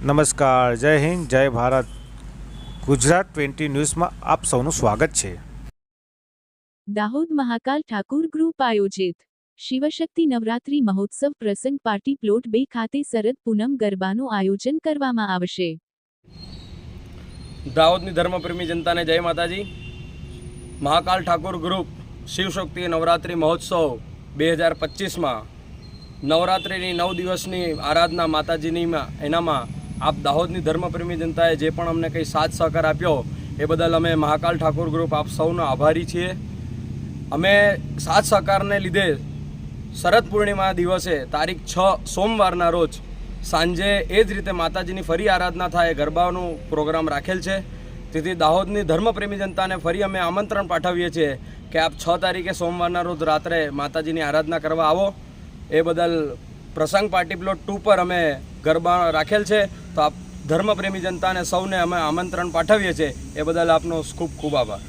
નમસ્કાર જય હિન્દ જય ભારત. ગુજરાત ટ્વેન્ટી ન્યૂઝમાં આપ સૌનું સ્વાગત છે. દાહોદ મહાકાલ ઠાકુર ગ્રુપ આયોજિત શિવશક્તિ નવરાત્રી મહોત્સવ પ્રસંગ પાર્ટી પ્લોટ બે ખાતે શરદ પૂનમ ગરબાનું આયોજન કરવામાં આવશે. દાહોદની ધર્મપ્રેમી જનતાને જય માતાજી. મહાકાલ ઠાકુર ગ્રુપ શિવશક્તિ નવરાત્રિ મહોત્સવ બે હજાર પચીસમાં નવરાત્રિની નવ દિવસની આરાધના માતાજીનીમાં એનામાં આપ દાહોદની ધર્મપ્રેમી જનતાએ જે પણ અમને કંઈ સાથ સહકાર આપ્યો, એ બદલ અમે મહાકાલ ઠાકોર ગ્રુપ આપ સૌનો આભારી છીએ. અમે સાથ સહકારને લીધે શરદ પૂર્ણિમા દિવસે તારીખ છ સોમવારના રોજ સાંજે એ જ રીતે માતાજીની ફરી આરાધના થાય ગરબાનું પ્રોગ્રામ રાખેલ છે. તેથી દાહોદની ધર્મપ્રેમી જનતાને ફરી અમે આમંત્રણ પાઠવીએ છીએ કે આપ છ તારીખે સોમવારના રોજ રાત્રે માતાજીની આરાધના કરવા આવો. એ બદલ પ્રસંગ પાર્ટી પ્લોટ ટુ પર અમે ગરબા રાખેલ છે. તો આપ ધર્મપ્રેમી જનતાને સૌને અમે આમંત્રણ પાઠવીએ છીએ. એ બદલ આપનો ખૂબ ખૂબ આભાર.